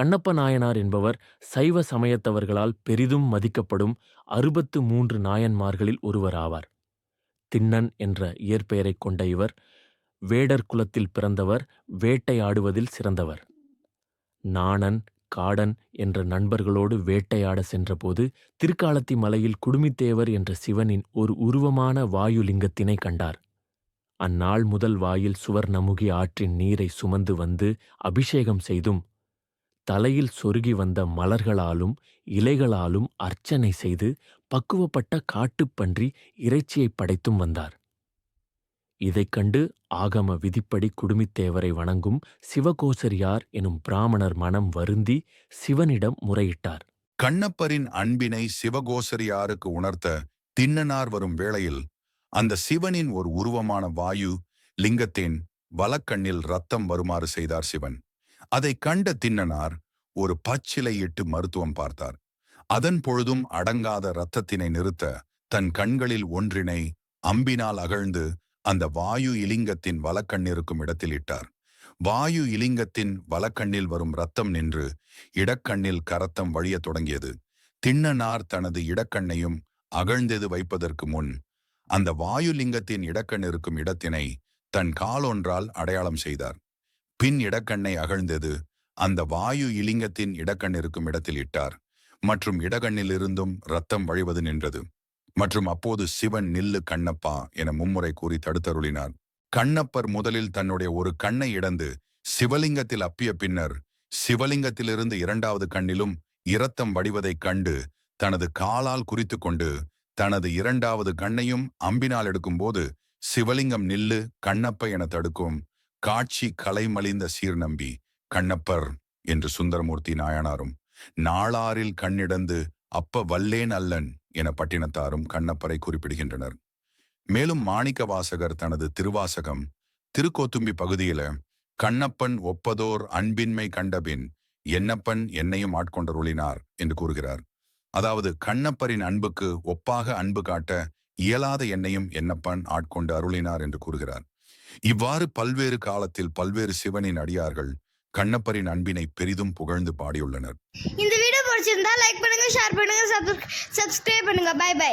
கண்ணப்ப நாயனார் என்பவர் சைவ சமயத்தவர்களால் பெரிதும் மதிக்கப்படும் அறுபத்து மூன்று நாயன்மார்களில் ஒருவராவார். திண்ணன் என்ற இயற்பெயரைக் கொண்ட இவர் வேடர் குலத்தில் பிறந்தவர் வேட்டையாடுவதில் சிறந்தவர். நாணன் காடன் என்ற நண்பர்களோடு வேட்டையாட சென்றபோது திருக்காலத்தி மலையில் குடுமித்தேவர் என்ற சிவனின் ஒரு உருவமான வாயுலிங்கத்தினை கண்டார். அந்நாள் முதல் வாயில் சுவர் நமுகி ஆற்றின் நீரை சுமந்து வந்து அபிஷேகம் செய்தும் தலையில் சொருகி வந்த மலர்களாலும் இலைகளாலும் அர்ச்சனை செய்து பக்குவப்பட்ட காட்டுப்பன்றி இறைச்சியைப் படைத்தும் வந்தார். இதைக் கண்டு ஆகம விதிப்படி குடுமித்தேவரை வணங்கும் சிவகோசரியார் எனும் பிராமணர் மனம் வருந்தி சிவனிடம் முறையிட்டார். கண்ணப்பரின் அன்பினை சிவகோசரியாருக்கு உணர்த்த திண்ணனார் வரும் வேளையில் அந்த சிவனின் ஒரு உருவமான வாயு லிங்கத்தின் வலக்கண்ணில் ரத்தம் வருமாறு செய்தார் சிவன். அதைக் கண்ட தின்னனார் ஒரு பச்சிலையிட்டு மருத்துவம் பார்த்தார். அதன் பொழுதும் அடங்காத இரத்தத்தினை நிறுத்த தன் கண்களில் ஒன்றினை அம்பினால் அகழ்ந்து அந்த வாயு இலிங்கத்தின் வலக்கண்ணிருக்கும் இடத்தில் இட்டார். வாயு இலிங்கத்தின் வலக்கண்ணில் வரும் ரத்தம் நின்று இடக்கண்ணில் கரத்தம் வழியத் தொடங்கியது. திண்ணனார் தனது இடக்கண்ணையும் அகழ்ந்தது வைப்பதற்கு முன் அந்த வாயுலிங்கத்தின் இடக்கண் இருக்கும் இடத்தினை தன் காலொன்றால் அடையாளம் செய்தார். பின் இடக்கண்ணை அகழ்ந்தது. அந்த வாயு இலிங்கத்தின் இடக்கண் இருக்கும் இடத்தில் இட்டார். மற்றும் இடகண்ணிலிருந்தும் ரத்தம் வழிவது நின்றது. மற்றும் அப்போது சிவன் நில்லு கண்ணப்பா என மும்முறை கூறி தடுத்தருளினார். கண்ணப்பர் முதலில் தன்னுடைய ஒரு கண்ணை இடந்து சிவலிங்கத்தில் அப்பிய பின்னர் சிவலிங்கத்திலிருந்து இரண்டாவது கண்ணிலும் இரத்தம் வடிவதைக் கண்டு தனது காலால் குறித்து கொண்டு தனது இரண்டாவது கண்ணையும் அம்பினால் எடுக்கும்போது சிவலிங்கம் நில்லு கண்ணப்ப என தடுக்கும். காட்சி கலைமலிந்த சீர்நம்பி கண்ணப்பர் என்று சுந்தரமூர்த்தி நாயனாரும் நாளாரில் கண்ணிடந்து அப்ப வல்லேன் அல்லன் என பட்டினத்தாரும் கண்ணப்பரை குறிப்பிடுகின்றனர். மேலும் மாணிக்க வாசகர் தனது திருவாசகம் திருக்கோத்தும்பி பகுதியில கண்ணப்பன் ஒப்பதோர் அன்பின்மை கண்டபின் என்னப்பன் என்னையும் ஆட்கொண்டருளினார் என்று கூறுகிறார். அதாவது கண்ணப்பரின் அன்புக்கு ஒப்பாக அன்பு காட்ட இயலாத என்னையும் என்னப்பன் ஆட்கொண்டு அருளினார் என்று கூறுகிறார். இவ்வாறு பல்வேறு காலத்தில் பல்வேறு சிவனின் அடியார்கள் கண்ணப்பரின் அன்பினை பெரிதும் புகழ்ந்து பாடியுள்ளனர். இந்த வீடியோ பிடிச்சிருந்தா லைக் பண்ணுங்க ஷேர் பண்ணுங்க சப்ஸ்கிரைப் பண்ணுங்க. By by